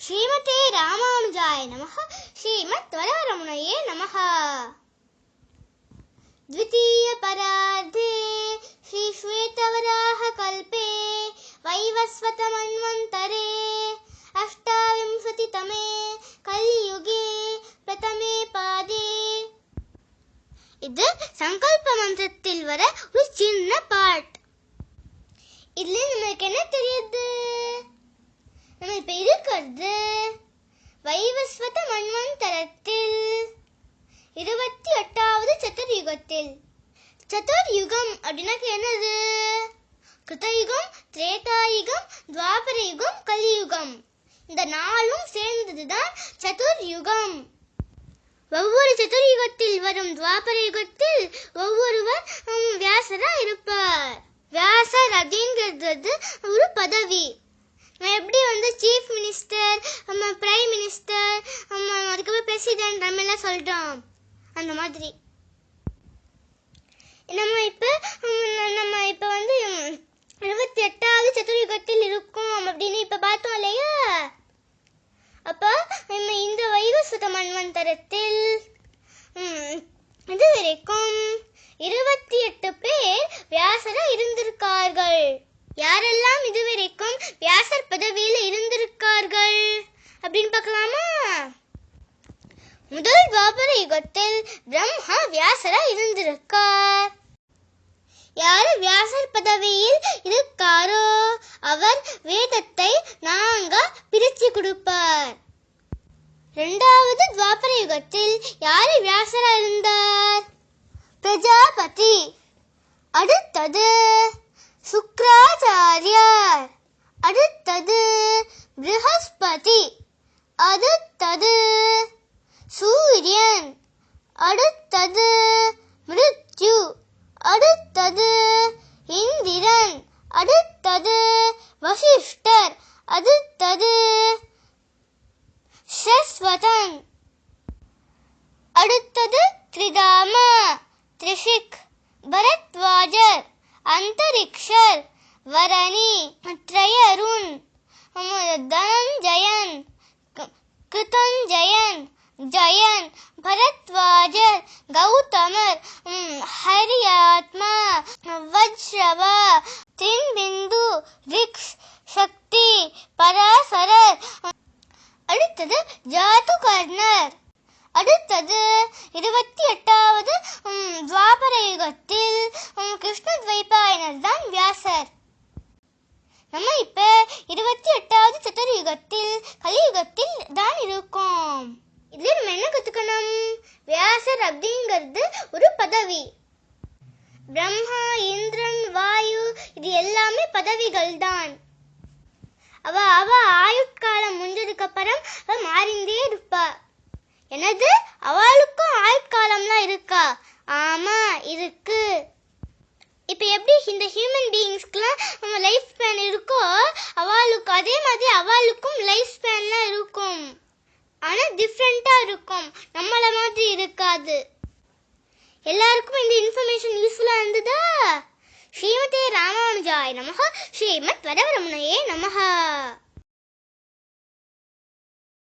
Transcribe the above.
ஸ்ரீமதே ராமானுஜாய நமः ஸ்ரீமத் வரவரமுனையே நமः द्वितीयपरार्धे श्रीश्वेतवराहकल्पे वैवस्वतमन्वन्तरे अष्टाविंशतितमे कलियुगे प्रथमे पादे இது சங்கல்ப மந்திரத்தில் வர ஒரு சின்ன பாட் இதுல நமக்கு என்ன தெரியுது சதுர்யுகத்தில் சதுர்யுகம் அப்படின்னாக்க என்னது? கிருதயுகம் திரேதாயுகம் துவாபர யுகம் கலியுகம். இந்த நாளும் சேர்ந்ததுதான் சதுர்யுகம் ஒவ்வொரு சதுர்யுகத்தில் வரும் துவாபர யுகத்தில் ஒவ்வொருவர் ஹம், வியாசரா இருப்பார். வியாசர் அப்படிங்கிறது ஒரு பதவி. நான் எப்படி வந்து சீஃப் மினிஸ்டர் நம்ம பிரைம் மினிஸ்டர் நம்ம அதுக்கப்புறம் பிரசிடென்ட் நம்ம எல்லாம் சொல்கிறோம் அந்த மாதிரி. நம்ம இப்போ நம்ம இப்போ வந்து இருபத்தி எட்டாவது சதுர்யுகத்தில் இருக்கோம் அப்படின்னு இப்போ பார்த்தோம் இல்லையா? அப்போ நம்ம இந்த வைவசுத மன்வந்தரத்தில் இது வரைக்கும் இருபத்தி எட்டு பேர் வியாசரா இருந்திருக்கார்கள். யாரெல்லாம் இதுவரைக்கும் வியாசர் பதவியில இருந்திருக்கார்கள்? அப்படின்னு பார்க்கலாமா? முதல் துவாபர யுகத்தில் பிரம்மா வியாசரா இருந்திருக்கார். வியாசர் பதவியில் இருக்காரோ? அவர் வேதத்தை நாங்க பிரிச்சு கொடுப்பார். இரண்டாவது துவாபர யுகத்தில் யாரு வியாசரா இருந்தார் பிரஜாபதி. அடுத்தது சுக்ராச்சாரியார். அடுத்தது ப்ரஹஸ்பதி அடுத்தது சூரியன். அடுத்தது மிருத் அடுத்தது இந்திரன் அடுத்தது வசிஷ்டர் அடுத்தது சஸ்வதன் அடுத்தது திரிதாம திரிஷிக் பரத்வாஜர் அந்தரிக்ஷர் வரணி த்ரயருண் தனஞ்சயன் க- கிருதஞ்சயன் ஜயன் பரத்வாஜர் கௌதமர் ம், ஹரியாத்மா வஜ்ரவா தின்பிந்து ரிக்ஷ் சக்தி பராசரர் அடுத்தது ஜாதுகர்ணர் அடுத்தது இருபத்தி எட்டாவது ம், துவாபர யுகத்தில் ம், கிருஷ்ண துவைபாயனர் தான் வியாசர் நம்ம இப்ப இருபத்தி எட்டாவது சதுர்யுகத்தில் கலியுகத்தில் தான் இருக்கும். இதுல நம்ம என்ன கத்துக்கணும்? வியாசர் அப்படிங்கிறது ஒரு பதவி. பிரம்மா இந்திரன் வாயு இது எல்லாமே பதவிகள் தான் அவ அவ ஆயுட்காலம் முடிஞ்சதுக்கு அப்புறம் அவ மாறிந்தே இருப்பா. எனது அவளுக்கும் ஆயுட்காலம்லாம் இருக்கா? ஆமா இருக்கு. இப்போ எப்படி இந்த ஹியூமன் பீயிங்ஸ்க்குலாம் நம்ம லைஃப் ஸ்பேன் இருக்கோ அவளுக்கு அதே மாதிரி அவளுக்கும் லைஃப் ஸ்பேன்லாம் இருக்கும். ஆனால் டிஃப்ரெண்ட்டாக இருக்கும். நம்மள மாதிரி இருக்காது. எல்லாருக்கும் இந்த இன்ஃபர்மேஷன் யூஸ்ஃபுல்லாக இருந்ததா? ஸ்ரீமதே ராமானுஜாய் நமகா ஸ்ரீமத் வரவரமுனையே நமகா